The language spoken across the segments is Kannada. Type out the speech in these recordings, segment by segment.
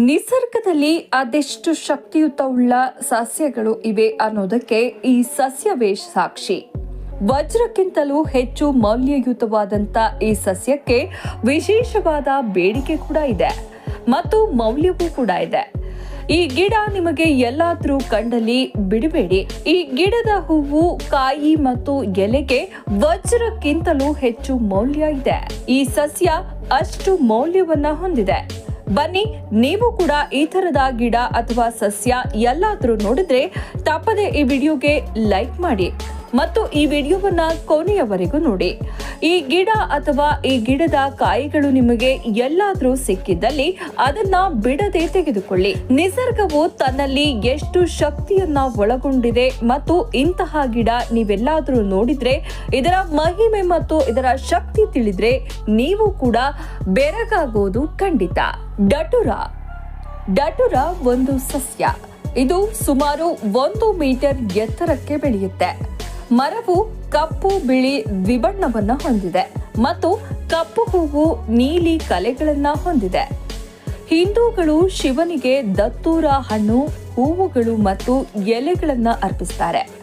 ನಿಸರ್ಗದಲ್ಲಿ ಅದೆಷ್ಟು ಶಕ್ತಿಯುತವುಳ್ಳ ಸಸ್ಯಗಳು ಇವೆ ಅನ್ನೋದಕ್ಕೆ ಈ ಸಸ್ಯವೇ ಸಾಕ್ಷಿ. ವಜ್ರಕ್ಕಿಂತಲೂ ಹೆಚ್ಚು ಮೌಲ್ಯಯುತವಾದಂತ ಈ ಸಸ್ಯಕ್ಕೆ ವಿಶೇಷವಾದ ಬೇಡಿಕೆ ಕೂಡ ಇದೆ ಮತ್ತು ಮೌಲ್ಯವೂ ಕೂಡ ಇದೆ. ಈ ಗಿಡ ನಿಮಗೆ ಎಲ್ಲಾದರೂ ಕಂಡಲ್ಲಿ ಬಿಡಬೇಡಿ. ಈ ಗಿಡದ ಹೂವು, ಕಾಯಿ ಮತ್ತು ಎಲೆಗೆ ವಜ್ರಕ್ಕಿಂತಲೂ ಹೆಚ್ಚು ಮೌಲ್ಯ ಇದೆ. ಈ ಸಸ್ಯ ಅಷ್ಟು ಮೌಲ್ಯವನ್ನ ಹೊಂದಿದೆ. ಬನ್ನಿ, ನೀವು ಕೂಡ ಈ ತರದ ಗಿಡ ಅಥವಾ ಸಸ್ಯ ಎಲ್ಲಾದರೂ ನೋಡಿದ್ರೆ ತಪ್ಪದೆ ಈ ವಿಡಿಯೋಗೆ ಲೈಕ್ ಮಾಡಿ ಮತ್ತು ಈ ವಿಡಿಯೋವನ್ನ ಕೊನೆಯವರೆಗೂ ನೋಡಿ. ಈ ಗಿಡ ಅಥವಾ ಈ ಗಿಡದ ಕಾಯಿಗಳು ನಿಮಗೆ ಎಲ್ಲಾದರೂ ಸಿಕ್ಕಿದ್ದಲ್ಲಿ ಅದನ್ನ ಬಿಡದೆ ತೆಗೆದುಕೊಳ್ಳಿ. ನಿಸರ್ಗವು ತನ್ನಲ್ಲಿ ಎಷ್ಟು ಶಕ್ತಿಯನ್ನ ಒಳಗೊಂಡಿದೆ ಮತ್ತು ಇಂತಹ ಗಿಡ ನೀವೆಲ್ಲಾದರೂ ನೋಡಿದ್ರೆ, ಇದರ ಮಹಿಮೆ ಮತ್ತು ಇದರ ಶಕ್ತಿ ತಿಳಿದ್ರೆ ನೀವು ಕೂಡ ಬೆರಗಾಗೋದು ಖಂಡಿತ. ಡಟುರ. ಡಟುರ ಒಂದು ಸಸ್ಯ. ಇದು ಸುಮಾರು ಒಂದು ಮೀಟರ್ ಎತ್ತರಕ್ಕೆ ಬೆಳೆಯುತ್ತೆ. ಮರವು ಕಪ್ಪು, ಬಿಳಿ ದ್ವಿಬಣ್ಣವನ್ನು ಹೊಂದಿದೆ ಮತ್ತು ಕಪ್ಪು ಹೂವು ನೀಲಿ ಕಲೆಗಳನ್ನು ಹೊಂದಿದೆ. ಹಿಂದೂಗಳು ಶಿವನಿಗೆ ದತ್ತೂರ ಹಣ್ಣು, ಹೂವುಗಳು ಮತ್ತು ಎಲೆಗಳನ್ನು ಅರ್ಪಿಸ್ತಾರೆ.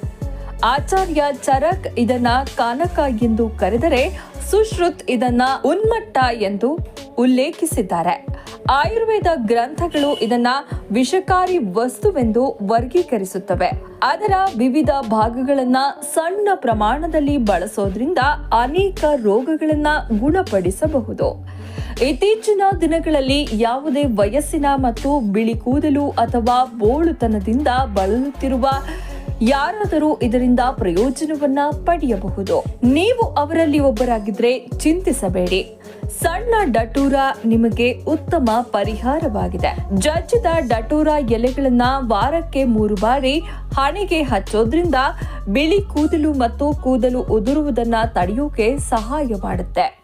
ಆಚಾರ್ಯ ಚರಕ್ ಇದನ್ನ ಕಾನಕ ಎಂದು ಕರೆದರೆ ಸುಶ್ರುತ್ ಇದನ್ನ ಉನ್ಮಟ್ಟ ಎಂದು ಉಲ್ಲೇಖಿಸಿದ್ದಾರೆ. ಆಯುರ್ವೇದ ಗ್ರಂಥಗಳು ಇದನ್ನ ವಿಷಕಾರಿ ವಸ್ತುವೆಂದು ವರ್ಗೀಕರಿಸುತ್ತವೆ. ಅದರ ವಿವಿಧ ಭಾಗಗಳನ್ನ ಸಣ್ಣ ಪ್ರಮಾಣದಲ್ಲಿ ಬಳಸೋದ್ರಿಂದ ಅನೇಕ ರೋಗಗಳನ್ನ ಗುಣಪಡಿಸಬಹುದು. ಇತ್ತೀಚಿನ ದಿನಗಳಲ್ಲಿ ಯಾವುದೇ ವಯಸ್ಸಿನ ಮತ್ತು ಬಿಳಿ ಕೂದಲು ಅಥವಾ ಬೋಳುತನದಿಂದ ಬಳಲುತ್ತಿರುವ ಯಾರಾದರೂ ಇದರಿಂದ ಪ್ರಯೋಜನವನ್ನ ಪಡೆಯಬಹುದು. ನೀವು ಅವರಲ್ಲಿ ಒಬ್ಬರಾಗಿದ್ರೆ ಚಿಂತಿಸಬೇಡಿ. ಸಣ್ಣ ಡಟೂರ ನಿಮಗೆ ಉತ್ತಮ ಪರಿಹಾರವಾಗಿದೆ. ಜಜ್ಜಿದ ಡಟೂರ ಎಲೆಗಳನ್ನ ವಾರಕ್ಕೆ ಮೂರು ಬಾರಿ ಹಣೆಗೆ ಹಚ್ಚೋದ್ರಿಂದ ಬಿಳಿ ಕೂದಲು ಮತ್ತು ಕೂದಲು ಉದುರುವುದನ್ನ ತಡೆಯೋಕೆ ಸಹಾಯ ಮಾಡುತ್ತೆ.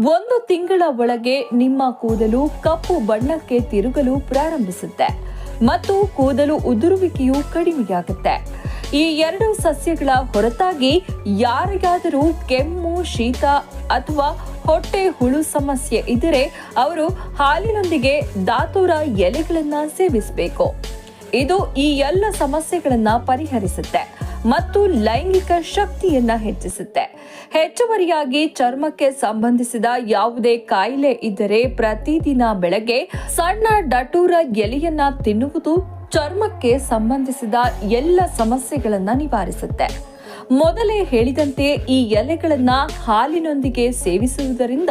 ಒಂದು ತಿಂಗಳ ಒಳಗೆ ನಿಮ್ಮ ಕೂದಲು ಕಪ್ಪು ಬಣ್ಣಕ್ಕೆ ತಿರುಗಲು ಪ್ರಾರಂಭಿಸುತ್ತೆ. ಮತ್ತು ಕೂದಲು ಉದುರುವಿಕೆಯು ಕಡಿಮೆಯಾಗುತ್ತೆ. ಈ ಎರಡು ಸಸ್ಯಗಳ ಹೊರತಾಗಿ ಯಾರಿಗಾದರೂ ಕೆಮ್ಮು, ಶೀತ ಅಥವಾ ಹೊಟ್ಟೆ ಹುಳು ಸಮಸ್ಯೆ ಇದ್ದರೆ ಅವರು ಹಾಲಿನೊಂದಿಗೆ ದಾತೂರ ಎಲೆಗಳನ್ನ ಸೇವಿಸಬೇಕು. ಇದು ಈ ಎಲ್ಲ ಸಮಸ್ಯೆಗಳನ್ನ ಪರಿಹರಿಸುತ್ತೆ ಮತ್ತು ಲೈಂಗಿಕ ಶಕ್ತಿಯನ್ನ ಹೆಚ್ಚಿಸುತ್ತೆ. ಹೆಚ್ಚುವರಿಯಾಗಿ ಚರ್ಮಕ್ಕೆ ಸಂಬಂಧಿಸಿದ ಯಾವುದೇ ಕಾಯಿಲೆ ಇದ್ದರೆ ಪ್ರತಿದಿನ ಬೆಳಗ್ಗೆ ಸಣ್ಣ ಡಟೂರ ಎಲೆಯನ್ನ ತಿನ್ನುವುದು ಚರ್ಮಕ್ಕೆ ಸಂಬಂಧಿಸಿದ ಎಲ್ಲ ಸಮಸ್ಯೆಗಳನ್ನು ನಿವಾರಿಸುತ್ತೆ. ಮೊದಲೇ ಹೇಳಿದಂತೆ ಈ ಎಲೆಗಳನ್ನು ಹಾಲಿನೊಂದಿಗೆ ಸೇವಿಸುವುದರಿಂದ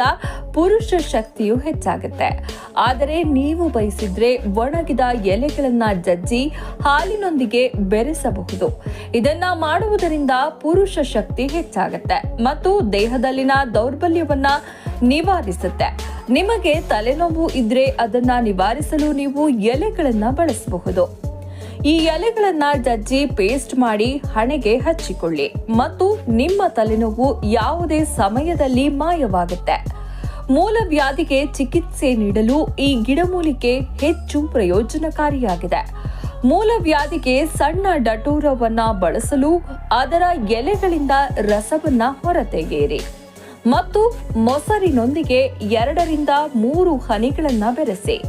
ಪುರುಷ ಶಕ್ತಿಯು ಹೆಚ್ಚಾಗುತ್ತೆ. ಆದರೆ ನೀವು ಬಯಸಿದ್ರೆ ಒಣಗಿದ ಎಲೆಗಳನ್ನು ಜಜ್ಜಿ ಹಾಲಿನೊಂದಿಗೆ ಬೆರೆಸಬಹುದು. ಇದನ್ನ ಮಾಡುವುದರಿಂದ ಪುರುಷ ಶಕ್ತಿ ಹೆಚ್ಚಾಗುತ್ತೆ ಮತ್ತು ದೇಹದಲ್ಲಿನ ದೌರ್ಬಲ್ಯವನ್ನ ನಿವಾರಿಸುತ್ತೆ. ನಿಮಗೆ ತಲೆನೋವು ಇದ್ರೆ ಅದನ್ನ ನಿವಾರಿಸಲು ನೀವು ಎಲೆಗಳನ್ನ ಬಳಸಬಹುದು. ಈ ಎಲೆಗಳನ್ನ ಜಜ್ಜಿ ಪೇಸ್ಟ್ ಮಾಡಿ ಹಣೆಗೆ ಹಚ್ಚಿಕೊಳ್ಳಿ ಮತ್ತು ನಿಮ್ಮ ತಲೆನೋವು ಯಾವುದೇ ಸಮಯದಲ್ಲಿ ಮಾಯವಾಗುತ್ತೆ. ಮೂಲ ವ್ಯಾಧಿಗೆ ಚಿಕಿತ್ಸೆ ನೀಡಲು ಈ ಗಿಡಮೂಲಿಕೆ ಹೆಚ್ಚು ಪ್ರಯೋಜನಕಾರಿಯಾಗಿದೆ. ಮೂಲ ವ್ಯಾಧಿಗೆ ಸಣ್ಣ ಡಟೂರವನ್ನ ಬಳಸಲು ಅದರ ಎಲೆಗಳಿಂದ ರಸವನ್ನ ಹೊರತೆಗೆಯಿರಿ. ಮತ್ತು ಮೊಸರಿನೊಂದಿಗೆ ಎರಡರಿಂದ ಮೂರು ಹನಿಗಳನ್ನ ಬೆರೆಸಿ.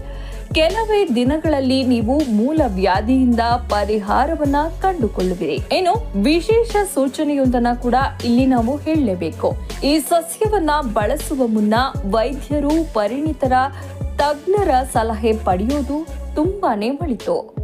ಕೆಲವೇ ದಿನಗಳಲ್ಲಿ ನೀವು ಮೂಲ ವ್ಯಾಧಿಯಿಂದ ಪರಿಹಾರವನ್ನ ಕಂಡುಕೊಳ್ಳುವಿರಿ. ಏನು ವಿಶೇಷ ಸೂಚನೆಯೊಂದನ್ನ ಕೂಡ ಇಲ್ಲಿ ನಾವು ಹೇಳಲೇಬೇಕು. ಈ ಸಸ್ಯವನ್ನ ಬಳಸುವ ಮುನ್ನ ವೈದ್ಯರು, ಪರಿಣಿತರ, ತಜ್ಞರ ಸಲಹೆ ಪಡೆಯೋದು ತುಂಬಾನೇ ಒಳಿತು